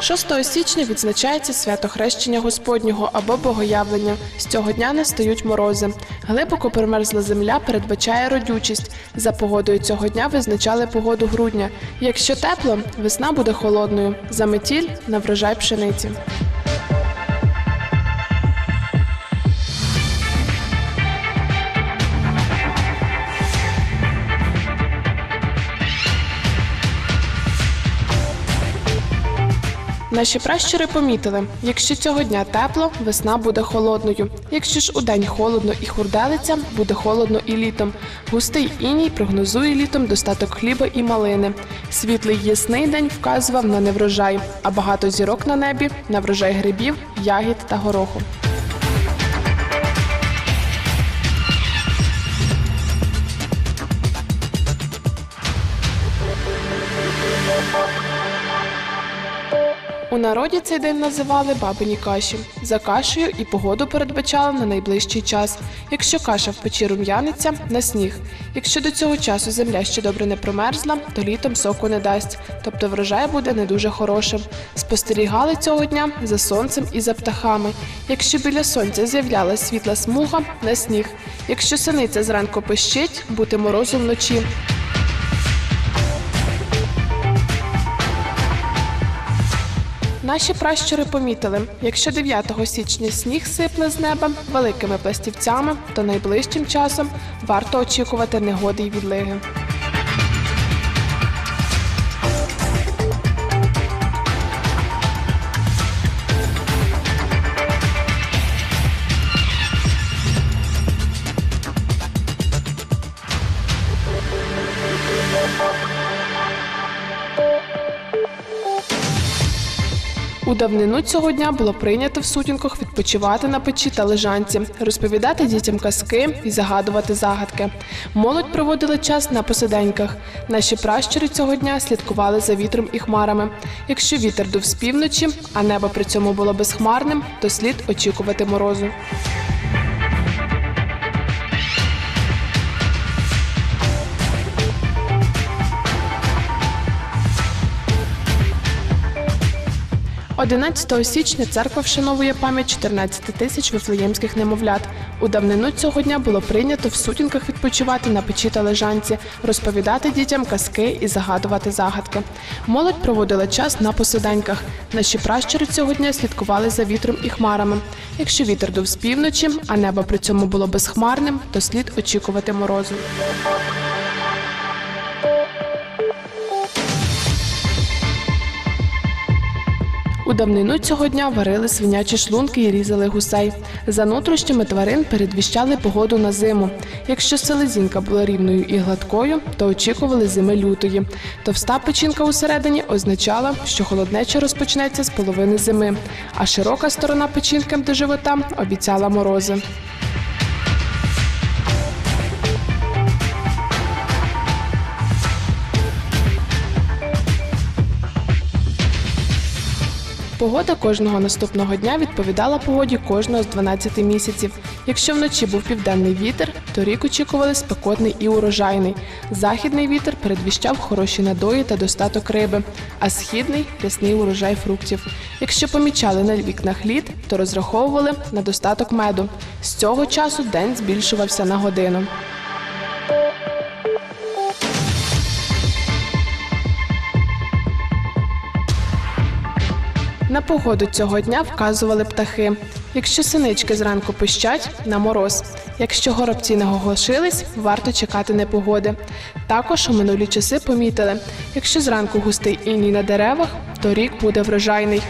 6 січня відзначається свято хрещення Господнього або Богоявлення. З цього дня настають морози. Глибоко примерзла земля передбачає родючість. За погодою цього дня визначали погоду грудня. Якщо тепло, весна буде холодною. За метіль на врожай пшениці. Наші пращури помітили, якщо цього дня тепло, весна буде холодною. Якщо ж у день холодно і хурделиться, буде холодно і літом. Густий іній прогнозує літом достаток хліба і малини. Світлий ясний день вказував на неврожай, а багато зірок на небі на врожай грибів, ягід та гороху. У народі цей день називали бабині каші. За кашею і погоду передбачали на найближчий час. Якщо каша в печі рум'яниться на сніг. Якщо до цього часу земля ще добре не промерзла, то літом соку не дасть, тобто врожай буде не дуже хорошим. Спостерігали цього дня за сонцем і за птахами. Якщо біля сонця з'являлась світла смуга на сніг. Якщо синиця зранку пищить, бути морозу вночі. Наші пращури помітили, якщо 9 січня сніг сипле з неба великими пластівцями, то найближчим часом варто очікувати негоди й відлиги. У давнину цього дня було прийнято в сутінках відпочивати на печі та лежанці, розповідати дітям казки і загадувати загадки. Молодь проводила час на посиденьках. Наші пращури цього дня слідкували за вітром і хмарами. Якщо вітер дув з півночі, а небо при цьому було безхмарним, то слід очікувати морозу. – 11 січня церква вшановує пам'ять 14 тисяч вифлеємських немовлят. У давнину цього дня було прийнято в сутінках відпочивати на печі та лежанці, розповідати дітям казки і загадувати загадки. Молодь проводила час на посиденьках. Наші пращури цього дня слідкували за вітром і хмарами. Якщо вітер дув з півночі, а небо при цьому було безхмарним, то слід очікувати морозу. У давнину цього дня варили свинячі шлунки і різали гусей. За нутрощами тварин передвіщали погоду на зиму. Якщо селезінка була рівною і гладкою, то очікували зими лютої. Товста печінка усередині означала, що холоднеча розпочнеться з половини зими, а широка сторона печінки до живота обіцяла морози. Погода кожного наступного дня відповідала погоді кожного з 12 місяців. Якщо вночі був південний вітер, то рік очікували спекотний і урожайний. Західний вітер передвіщав хороші надої та достаток риби, а східний рясний урожай фруктів. Якщо помічали на вікнах лід, то розраховували на достаток меду. З цього часу день збільшувався на годину. На погоду цього дня вказували птахи. Якщо синички зранку пищать на мороз. Якщо горобці не оголошились, варто чекати непогоди. Також у минулі часи помітили, якщо зранку густий іній на деревах, то рік буде врожайний.